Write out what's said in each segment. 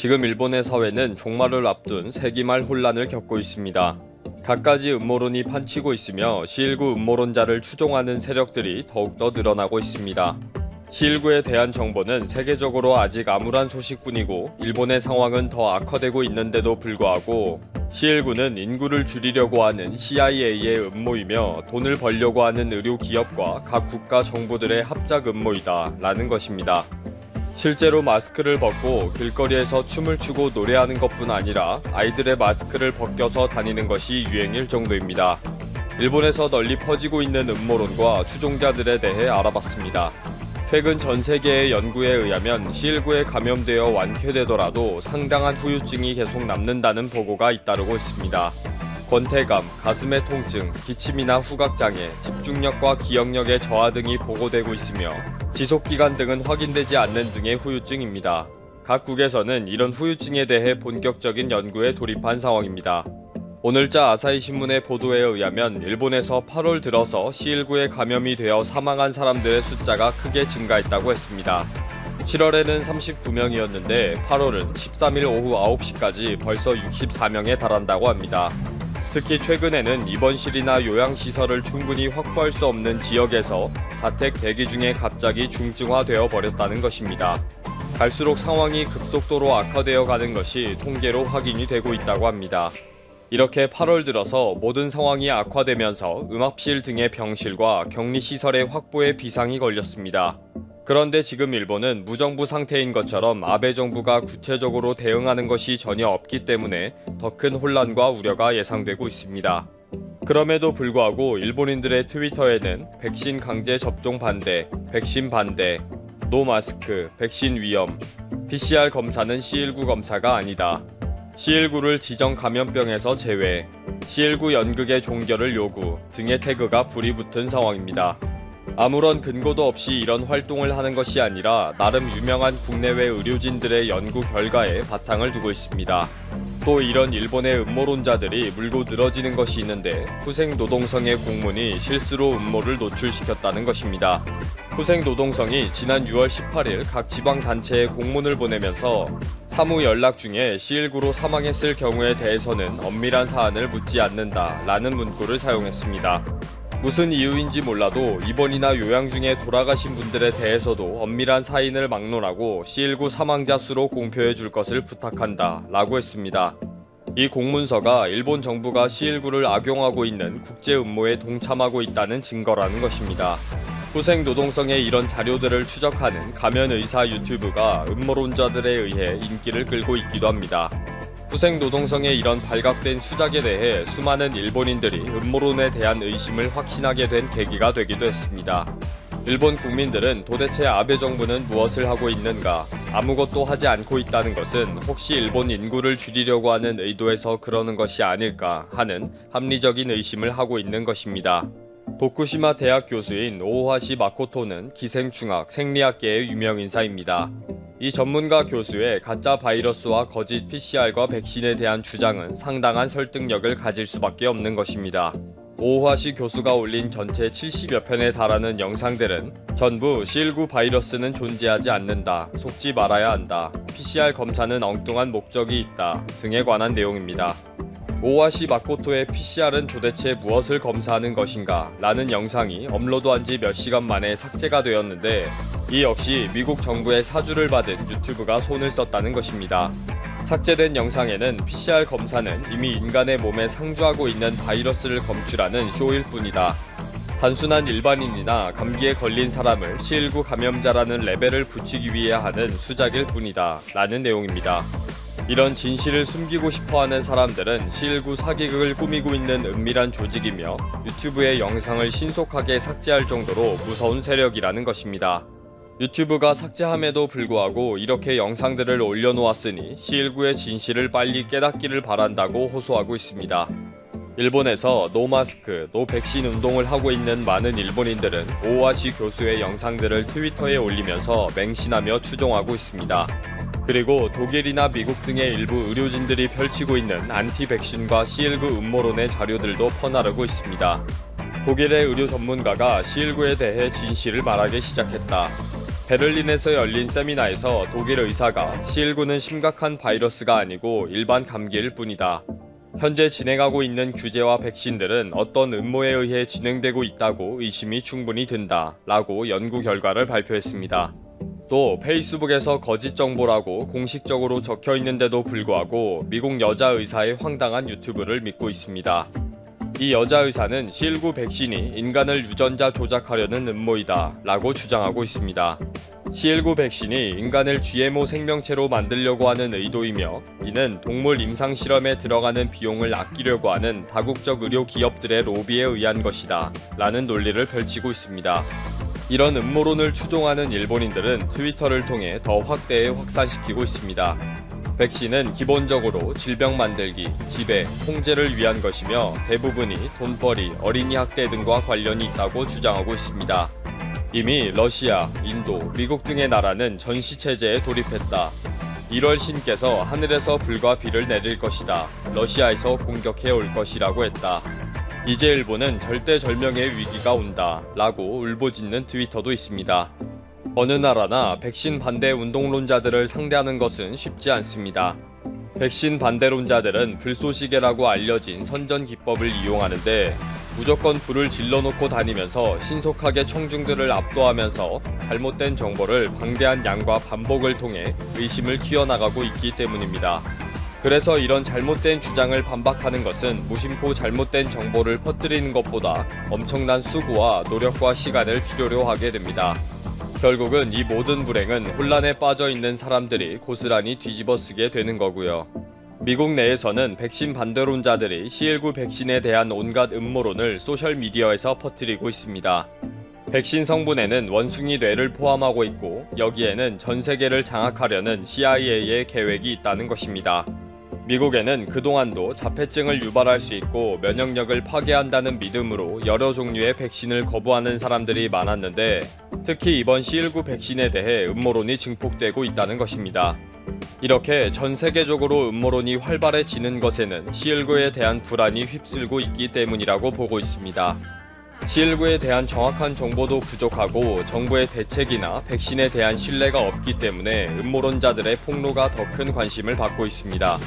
지금 일본의 사회는 종말을 앞둔 세기말 혼란을 겪고 있습니다. 갖가지 음모론이 판치고 있으며 시일구 음모론자를 추종하는 세력들이 더욱더 늘어나고 있습니다. 시일구에 대한 정보는 세계적으로 아직 암울한 소식뿐이고 일본의 상황은 더 악화되고 있는데도 불구하고 시일구는 인구를 줄이려고 하는 CIA의 음모이며 돈을 벌려고 하는 의료 기업과 각 국가 정부들의 합작 음모이다 라는 것입니다. 실제로 마스크를 벗고 길거리에서 춤을 추고 노래하는 것뿐 아니라 아이들의 마스크를 벗겨서 다니는 것이 유행일 정도입니다. 일본에서 널리 퍼지고 있는 음모론과 추종자들에 대해 알아봤습니다. 최근 전 세계의 연구에 의하면 C19에 감염되어 완쾌되더라도 상당한 후유증이 계속 남는다는 보고가 잇따르고 있습니다. 권태감, 가슴의 통증, 기침이나 후각장애, 집중력과 기억력의 저하 등이 보고되고 있으며 지속기간 등은 확인되지 않는 등의 후유증입니다. 각국에서는 이런 후유증에 대해 본격적인 연구에 돌입한 상황입니다. 오늘자 아사히 신문의 보도에 의하면 일본에서 8월 들어서 C19에 감염이 되어 사망한 사람들의 숫자가 크게 증가했다고 했습니다. 7월에는 39명이었는데 8월은 13일 오후 9시까지 벌써 64명에 달한다고 합니다. 특히 최근에는 입원실이나 요양시설을 충분히 확보할 수 없는 지역에서 자택 대기 중에 갑자기 중증화되어 버렸다는 것입니다. 갈수록 상황이 급속도로 악화되어 가는 것이 통계로 확인이 되고 있다고 합니다. 이렇게 8월 들어서 모든 상황이 악화되면서 음압실 등의 병실과 격리시설의 확보에 비상이 걸렸습니다. 그런데 지금 일본은 무정부 상태인 것처럼 아베 정부가 구체적으로 대응하는 것이 전혀 없기 때문에 더 큰 혼란과 우려가 예상되고 있습니다. 그럼에도 불구하고 일본인들의 트위터에는 백신 강제 접종 반대, 백신 반대, 노 마스크, 백신 위험, PCR 검사는 C19 검사가 아니다. C19를 지정 감염병에서 제외, C19 연극의 종결을 요구 등의 태그가 불이 붙은 상황입니다. 아무런 근거도 없이 이런 활동을 하는 것이 아니라 나름 유명한 국내외 의료진들의 연구 결과에 바탕을 두고 있습니다. 또 이런 일본의 음모론자들이 물고 늘어지는 것이 있는데 후생 노동성의 공문이 실수로 음모를 노출시켰다는 것입니다. 후생 노동성이 지난 6월 18일 각 지방 단체에 공문을 보내면서 사무 연락 중에 C19로 사망했을 경우에 대해서는 엄밀한 사안을 묻지 않는다 라는 문구를 사용했습니다. 무슨 이유인지 몰라도 입원이나 요양 중에 돌아가신 분들에 대해서도 엄밀한 사인을 막론하고 C19 사망자 수로 공표해 줄 것을 부탁한다 라고 했습니다. 이 공문서가 일본 정부가 C19를 악용하고 있는 국제 음모에 동참하고 있다는 증거라는 것입니다. 후생 노동성의 이런 자료들을 추적하는 가면 의사 유튜브가 음모론자들에 의해 인기를 끌고 있기도 합니다. 후생 노동성의 이런 발각된 수작에 대해 수많은 일본인들이 음모론에 대한 의심을 확신하게 된 계기가 되기도 했습니다. 일본 국민들은 도대체 아베 정부는 무엇을 하고 있는가, 아무것도 하지 않고 있다는 것은 혹시 일본 인구를 줄이려고 하는 의도에서 그러는 것이 아닐까 하는 합리적인 의심을 하고 있는 것입니다. 도쿠시마 대학 교수인 오하시 마코토는 기생충학 생리학계의 유명 인사입니다. 이 전문가 교수의 가짜 바이러스와 거짓 PCR과 백신에 대한 주장은 상당한 설득력을 가질 수밖에 없는 것입니다. 오하시 교수가 올린 전체 70여 편에 달하는 영상들은 전부 C19 바이러스는 존재하지 않는다, 속지 말아야 한다, PCR 검사는 엉뚱한 목적이 있다 등에 관한 내용입니다. 오하시 마코토의 PCR은 도대체 무엇을 검사하는 것인가? 라는 영상이 업로드한 지 몇 시간 만에 삭제가 되었는데 이 역시 미국 정부의 사주를 받은 유튜브가 손을 썼다는 것입니다. 삭제된 영상에는 PCR 검사는 이미 인간의 몸에 상주하고 있는 바이러스를 검출하는 쇼일 뿐이다. 단순한 일반인이나 감기에 걸린 사람을 C19 감염자라는 레벨을 붙이기 위해 하는 수작일 뿐이다. 라는 내용입니다. 이런 진실을 숨기고 싶어 하는 사람들은 C19 사기극을 꾸미고 있는 은밀한 조직이며 유튜브의 영상을 신속하게 삭제할 정도로 무서운 세력이라는 것입니다. 유튜브가 삭제함에도 불구하고 이렇게 영상들을 올려놓았으니 C19의 진실을 빨리 깨닫기를 바란다고 호소하고 있습니다. 일본에서 노 마스크, 노 백신 운동을 하고 있는 많은 일본인들은 오하시 교수의 영상들을 트위터에 올리면서 맹신하며 추종하고 있습니다. 그리고 독일이나 미국 등의 일부 의료진들이 펼치고 있는 안티 백신과 C19 음모론의 자료들도 퍼나르고 있습니다. 독일의 의료 전문가가 C19에 대해 진실을 말하기 시작했다. 베를린에서 열린 세미나에서 독일 의사가 C19는 심각한 바이러스가 아니고 일반 감기일 뿐이다. 현재 진행하고 있는 규제와 백신들은 어떤 음모에 의해 진행되고 있다고 의심이 충분히 든다. 라고 연구 결과를 발표했습니다. 또 페이스북에서 거짓 정보라고 공식적으로 적혀 있는데도 불구하고 미국 여자 의사의 황당한 유튜브를 믿고 있습니다. 이 여자 의사는 C19 백신이 인간을 유전자 조작하려는 음모이다 라고 주장하고 있습니다. C19 백신이 인간을 GMO 생명체로 만들려고 하는 의도이며 이는 동물 임상 실험에 들어가는 비용을 아끼려고 하는 다국적 의료 기업들의 로비에 의한 것이다 라는 논리를 펼치고 있습니다. 이런 음모론을 추종하는 일본인들은 트위터를 통해 더 확대해 확산시키고 있습니다. 백신은 기본적으로 질병 만들기, 지배, 통제를 위한 것이며 대부분이 돈벌이, 어린이 학대 등과 관련이 있다고 주장하고 있습니다. 이미 러시아, 인도, 미국 등의 나라는 전시 체제에 돌입했다. 1월 신께서 하늘에서 불과 비를 내릴 것이다. 러시아에서 공격해 올 것이라고 했다. 이제 일본은 절대절명의 위기가 온다. 라고 울부짖는 트위터도 있습니다. 어느 나라나 백신 반대 운동론자들을 상대하는 것은 쉽지 않습니다. 백신 반대론자들은 불쏘시개라고 알려진 선전 기법을 이용하는데 무조건 불을 질러놓고 다니면서 신속하게 청중들을 압도하면서 잘못된 정보를 방대한 양과 반복을 통해 의심을 키워나가고 있기 때문입니다. 그래서 이런 잘못된 주장을 반박하는 것은 무심코 잘못된 정보를 퍼뜨리는 것보다 엄청난 수고와 노력과 시간을 필요로 하게 됩니다. 결국은 이 모든 불행은 혼란에 빠져 있는 사람들이 고스란히 뒤집어 쓰게 되는 거고요. 미국 내에서는 백신 반대론자들이 C19 백신에 대한 온갖 음모론을 소셜미디어에서 퍼뜨리고 있습니다. 백신 성분에는 원숭이 뇌를 포함하고 있고 여기에는 전 세계를 장악하려는 CIA의 계획이 있다는 것입니다. 미국에는 그동안도 자폐증을 유발할 수 있고 면역력을 파괴한다는 믿음으로 여러 종류의 백신을 거부하는 사람들이 많았는데 특히 이번 C19 백신에 대해 음모론이 증폭되고 있다는 것입니다. 이렇게 전 세계적으로 음모론이 활발해지는 것에는 C19에 대한 불안이 휩쓸고 있기 때문이라고 보고 있습니다. C19에 대한 정확한 정보도 부족하고 정부의 대책이나 백신에 대한 신뢰가 없기 때문에 음모론자들의 폭로가 더 큰 관심을 받고 있습니다.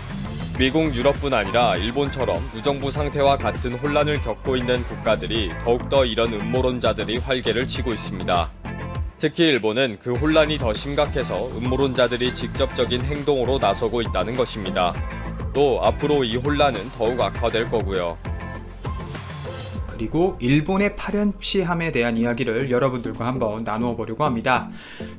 미국, 유럽뿐 아니라 일본처럼 무정부 상태와 같은 혼란을 겪고 있는 국가들이 더욱더 이런 음모론자들이 활개를 치고 있습니다. 특히 일본은 그 혼란이 더 심각해서 음모론자들이 직접적인 행동으로 나서고 있다는 것입니다. 또 앞으로 이 혼란은 더욱 악화될 거고요. 그리고 일본의 파렴치함에 대한 이야기를 여러분들과 한번 나누어 보려고 합니다.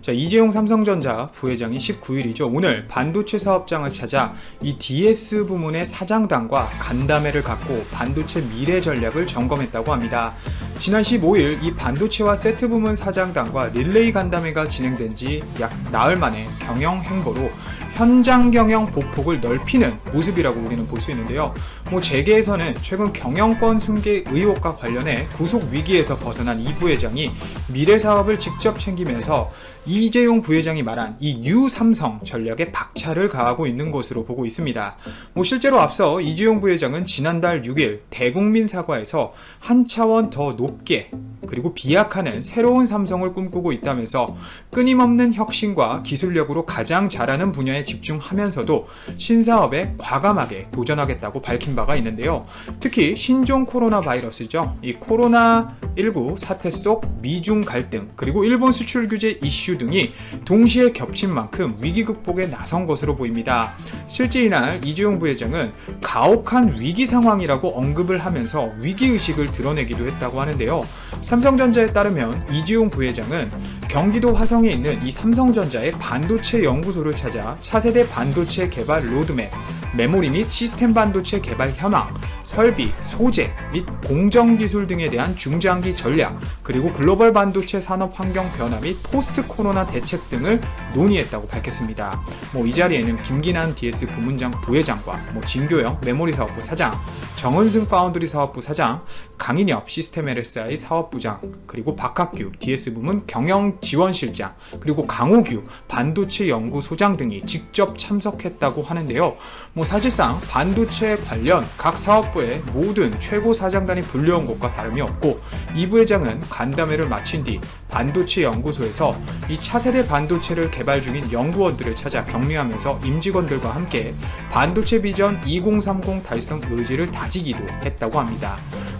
자, 이재용 삼성전자 부회장이 19일이죠. 오늘 반도체 사업장을 찾아 이 DS 부문의 사장단과 간담회를 갖고 반도체 미래 전략을 점검했다고 합니다. 지난 15일 이 반도체와 세트 부문 사장단과 릴레이 간담회가 진행된 지 약 나흘 만에 경영 행보로 현장 경영 보폭을 넓히는 모습이라고 우리는 볼 수 있는데요. 뭐 재계에서는 최근 경영권 승계 의혹과 관련해 구속 위기에서 벗어난 이 부회장이 미래 사업을 직접 챙기면서 이재용 부회장이 말한 이 뉴 삼성 전략에 박차를 가하고 있는 것으로 보고 있습니다. 뭐 실제로 앞서 이재용 부회장은 지난달 6일 대국민 사과에서 한 차원 더 높게 그리고 비약하는 새로운 삼성을 꿈꾸고 있다면서 끊임없는 혁신과 기술력으로 가장 잘하는 분야 에 집중하면서도 신사업에 과감하게 도전하겠다고 밝힌 바가 있는데요. 특히 신종 코로나 바이러스죠. 이 코로나19 사태 속 미중 갈등 그리고 일본 수출 규제 이슈 등이 동시에 겹친 만큼 위기 극복에 나선 것으로 보입니다. 실제 이날 이재용 부회장은 가혹한 위기 상황이라고 언급을 하면서 위기 의식을 드러내기도 했다고 하는데요. 삼성전자에 따르면 이재용 부회장은 경기도 화성에 있는 이 삼성전자의 반도체 연구소를 찾아 차세대 반도체 개발 로드맵, 메모리 및 시스템 반도체 개발 현황, 설비, 소재 및 공정 기술 등에 대한 중장기 전략, 그리고 글로벌 반도체 산업 환경 변화 및 포스트 코로나 대책 등을 논의했다고 밝혔습니다. 뭐 이 자리에는 김기난 DS 부문장 부회장과 뭐 진교영 메모리 사업부 사장, 정은승 파운드리 사업부 사장, 강인엽 시스템 LSI 사업부장, 그리고 박학규 DS 부문 경영 지원실장, 그리고 강호규 반도체 연구소장 등이 직접 참석했다고 하는데요. 뭐 사실상 반도체 관련 각 사업 사업부의 모든 최고 사장단이 불려온 것과 다름이 없고 이 부회장은 간담회를 마친 뒤 반도체 연구소에서 이 차세대 반도체를 개발 중인 연구원들을 찾아 격려하면서 임직원들과 함께 반도체 비전 2030 달성 의지를 다지기도 했다고 합니다.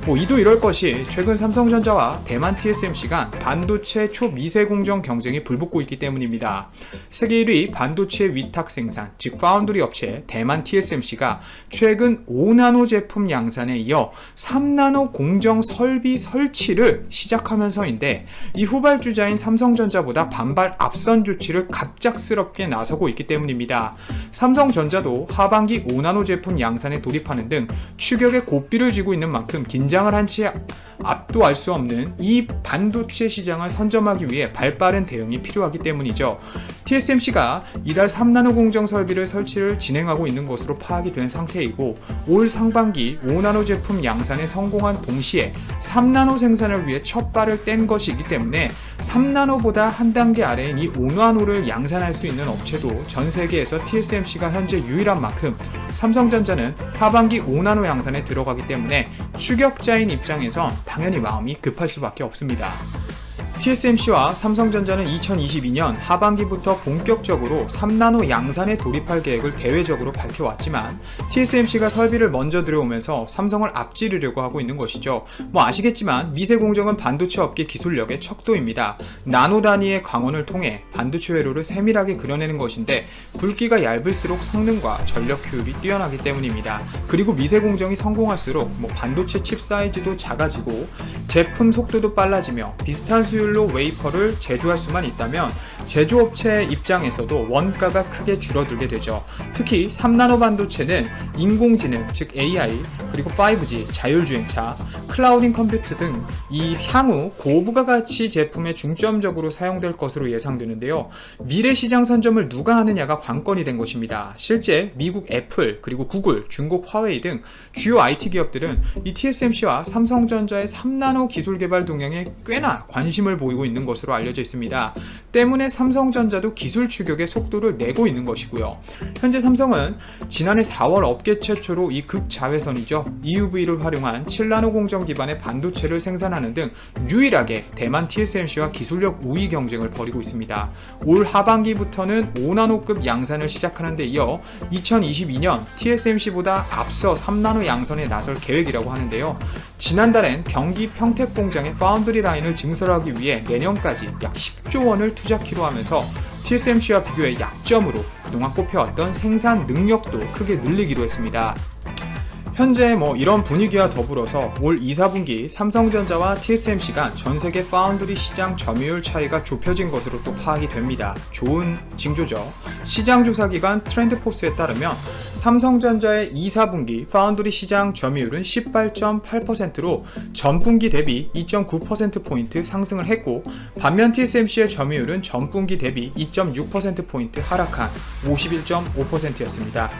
뭐 이도 이럴 것이 최근 삼성전자와 대만 TSMC 간 반도체 초미세 공정 경쟁이 불붙고 있기 때문입니다. 세계 1위 반도체 위탁 생산, 즉 파운드리 업체 대만 TSMC가 최근 5나노 제품 양산에 이어 3나노 공정 설비 설치를 시작하면서인데 이 후발주자인 삼성전자보다 반발 앞선 조치를 갑작스럽게 나서고 있기 때문입니다. 삼성전자도 하반기 5나노 제품 양산에 돌입하는 등 추격의 고삐를 쥐고 있는 만큼 긴장을 한채알수 없는 이 반도체 시장을 선점하기 위해 발빠른 대응이 필요하기 때문이죠. TSMC가 이달 3나노 공정 설비를 설치를 진행하고 있는 것으로 파악이 된 상태이고 올 상반기 5나노 제품 양산에 성공한 동시에 3나노 생산을 위해 첫 발을 뗀 것이기 때문에 3나노보다 한 단계 아래인 이 5나노를 양산할 수 있는 업체도 전 세계에서 TSMC 가 현재 유일한 만큼 삼성전자는 하반기 5나노 양산에 들어가기 때문에 추격자인 입장에선 당연히 마음이 급할 수밖에 없습니다. TSMC와 삼성전자는 2022년 하반기부터 본격적으로 3나노 양산에 돌입할 계획을 대외적으로 밝혀왔지만 TSMC가 설비를 먼저 들여오면서 삼성을 앞지르려고 하고 있는 것이죠. 뭐 아시겠지만 미세 공정은 반도체 업계 기술력의 척도입니다. 나노 단위의 광원을 통해 반도체 회로를 세밀하게 그려내는 것인데 굵기가 얇을수록 성능과 전력 효율이 뛰어나기 때문입니다. 그리고 미세 공정이 성공할수록 뭐 반도체 칩 사이즈도 작아지고 제품 속도도 빨라지며 비슷한 수율로 웨이퍼를 제조할 수만 있다면 제조업체 입장에서도 원가가 크게 줄어들게 되죠. 특히 3나노 반도체는 인공지능, 즉 AI, 그리고 5G, 자율주행차, 클라우딩 컴퓨트 등 이 향후 고부가 가치 제품에 중점적으로 사용될 것으로 예상되는데요. 미래 시장 선점을 누가 하느냐가 관건이 된 것입니다. 실제 미국 애플, 그리고 구글, 중국 화웨이 등 주요 IT 기업들은 이 TSMC와 삼성전자의 3나노 기술 개발 동향에 꽤나 관심을 보이고 있는 것으로 알려져 있습니다. 때문에 삼성전자도 기술 추격에 속도를 내고 있는 것이고요. 현재 삼성은 지난해 4월 업계 최초로 이 극자외선이죠. EUV를 활용한 7나노 공정 기반의 반도체를 생산하는 등 유일하게 대만 TSMC와 기술력 우위 경쟁을 벌이고 있습니다. 올 하반기부터는 5나노급 양산을 시작하는 데 이어 2022년 TSMC보다 앞서 3나노 양산에 나설 계획이라고 하는데요. 지난달엔 경기 평택 공장의 파운드리 라인을 증설하기 위해 내년까지 약 10조 원을 투자키로 하면서 TSMC와 비교해 약점으로 그동안 꼽혀왔던 생산 능력도 크게 늘리기로 했습니다. 현재 뭐 이런 분위기와 더불어서 올 2, 4분기 삼성전자와 TSMC 간전 세계 파운드리 시장 점유율 차이가 좁혀진 것으로 또 파악이 됩니다. 좋은 징조죠. 시장 조사 기관 트렌드포스에 따르면 삼성전자의 2, 4분기 파운드리 시장 점유율은 18.8%로 전분기 대비 2.9%포인트 상승을 했고 반면 TSMC의 점유율은 전분기 대비 2.6%포인트 하락한 51.5%였습니다.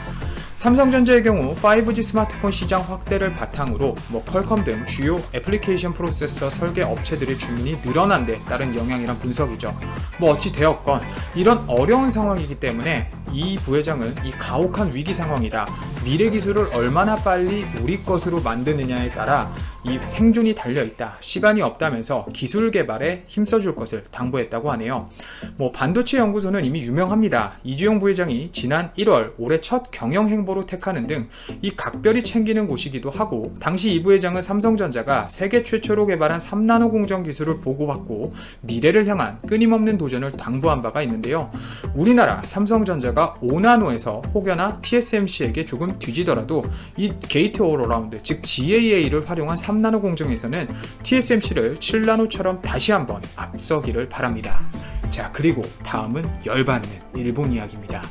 삼성전자의 경우 5G 스마트폰 시장 확대를 바탕으로 뭐 퀄컴 등 주요 애플리케이션 프로세서 설계 업체들의 주문이 늘어난 데 따른 영향이란 분석이죠. 뭐 어찌 되었건 이런 어려운 상황이기 때문에 이 부회장은 이 가혹한 위기 상황이다. 미래 기술을 얼마나 빨리 우리 것으로 만드느냐에 따라 이 생존이 달려 있다. 시간이 없다면서 기술 개발에 힘써줄 것을 당부했다고 하네요. 뭐 반도체 연구소는 이미 유명합니다. 이주영 부회장이 지난 1월 올해 첫 경영 행보로 택하는 등 이 각별히 챙기는 곳이기도 하고 당시 이 부회장은 삼성전자가 세계 최초로 개발한 3나노 공정 기술을 보고받고 미래를 향한 끊임없는 도전을 당부한 바가 있는데요. 우리나라 삼성전자가 5나노에서 혹여나 TSMC에게 조금 뒤지더라도 이 게이트 오러라운드 즉 GAA를 활용한 3나노 공정에서는 TSMC를 7나노처럼 다시 한번 앞서기를 바랍니다. 자 그리고 다음은 열받는 일본 이야기입니다.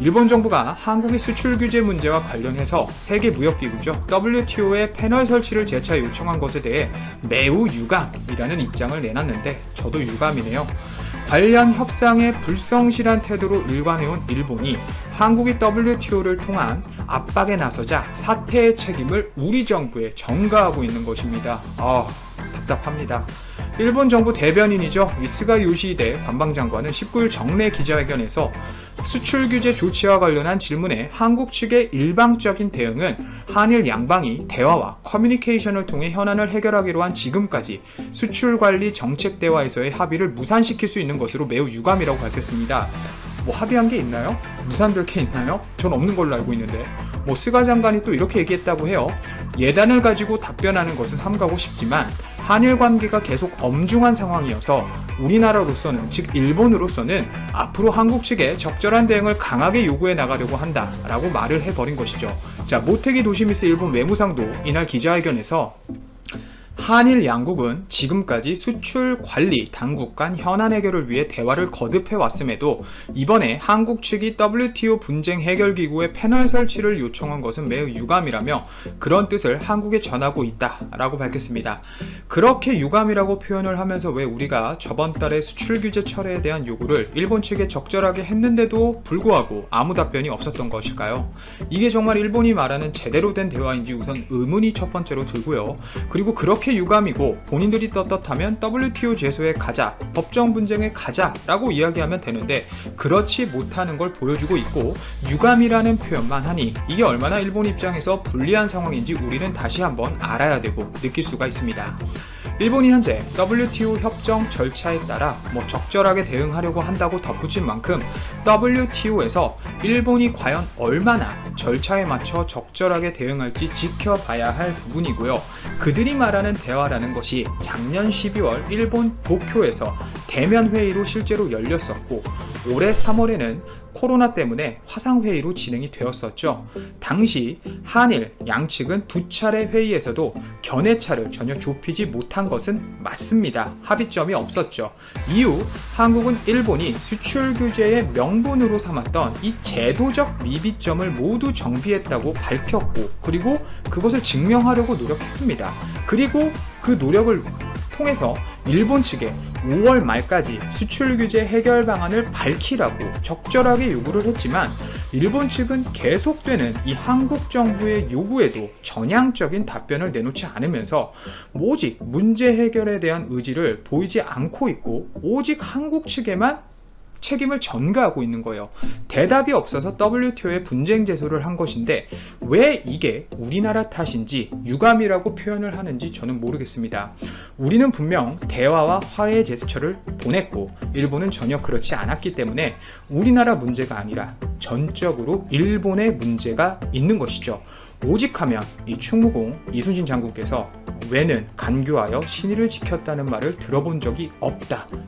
일본 정부가 한국의 수출 규제 문제와 관련해서 세계 무역기구죠 WTO의 패널 설치를 재차 요청한 것에 대해 매우 유감이라는 입장을 내놨는데 저도 유감이네요. 관련 협상에 불성실한 태도로 일관해온 일본이 한국이 WTO를 통한 압박에 나서자 사태의 책임을 우리 정부에 전가하고 있는 것입니다. 아 답답합니다. 일본 정부 대변인이죠. 이 스가 요시히데 관방 장관은 19일 정례 기자회견에서 수출 규제 조치와 관련한 질문에 한국 측의 일방적인 대응은 한일 양방이 대화와 커뮤니케이션을 통해 현안을 해결하기로 한 지금까지 수출 관리 정책 대화에서의 합의를 무산시킬 수 있는 것으로 매우 유감이라고 밝혔습니다. 뭐 합의한 게 있나요? 무산될 게 있나요? 전 없는 걸로 알고 있는데 뭐 스가 장관이 또 이렇게 얘기했다고 해요. 예단을 가지고 답변하는 것은 삼가고 싶지만 한일 관계가 계속 엄중한 상황이어서 우리나라로서는 즉 일본으로서는 앞으로 한국 측에 적절한 대응을 강하게 요구해 나가려고 한다라고 말을 해버린 것이죠. 자 모테기 도시미스 일본 외무상도 이날 기자회견에서 한일 양국은 지금까지 수출 관리 당국 간 현안 해결을 위해 대화를 거듭해 왔음에도 이번에 한국 측이 WTO 분쟁 해결 기구의 패널 설치를 요청한 것은 매우 유감이라며 그런 뜻을 한국에 전하고 있다라고 밝혔습니다. 그렇게 유감이라고 표현을 하면서 왜 우리가 저번 달에 수출 규제 철회에 대한 요구를 일본 측에 적절하게 했는데도 불구하고 아무 답변이 없었던 것일까요? 이게 정말 일본이 말하는 제대로 된 대화인지 우선 의문이 첫 번째로 들고요. 그리고 그 렇게 유감이고 본인들이 떳떳하면 WTO 제소에 가자, 법정 분쟁에 가자 라고 이야기하면 되는데 그렇지 못하는 걸 보여주고 있고 유감이라는 표현만 하니 이게 얼마나 일본 입장에서 불리한 상황인지 우리는 다시 한번 알아야 되고 느낄 수가 있습니다. 일본이 현재 WTO 협정 절차에 따라 뭐 적절하게 대응하려고 한다고 덧붙인 만큼 WTO에서 일본이 과연 얼마나 절차에 맞춰 적절하게 대응할지 지켜봐야 할 부분이고요. 그들이 말하는 대화라는 것이 작년 12월 일본 도쿄에서 대면 회의로 실제로 열렸었고 올해 3월에는 코로나 때문에 화상회의로 진행이 되었었죠. 당시 한일 양측은 두 차례 회의에서도 견해차를 전혀 좁히지 못한 것은 맞습니다. 합의점이 없었죠. 이후 한국은 일본이 수출 규제의 명분으로 삼았던 이 제도적 미비점을 모두 정비했다고 밝혔고 그리고 그것을 증명하려고 노력했습니다. 그리고 그 노력을 통해서 일본 측에 5월 말까지 수출 규제 해결 방안을 밝히라고 적절하게 요구를 했지만 일본 측은 계속되는 이 한국 정부의 요구에도 전향적인 답변을 내놓지 않으면서 오직 문제 해결에 대한 의지를 보이지 않고 있고 오직 한국 측에만 책임을 전가하고 있는 거예요. 대답이 없어서 WTO에 분쟁 제소를 한 것인데 왜 이게 우리나라 탓인지 유감이라고 표현을 하는지 저는 모르겠습니다. 우리는 분명 대화와 화해 제스처를 보냈고 일본은 전혀 그렇지 않았기 때문에 우리나라 문제가 아니라 전적으로 일본의 문제가 있는 것이죠. 오직하면 이 충무공 이순신 장군께서 왜는 간교하여 신의를 지켰다는 말을 들어본 적이 없다.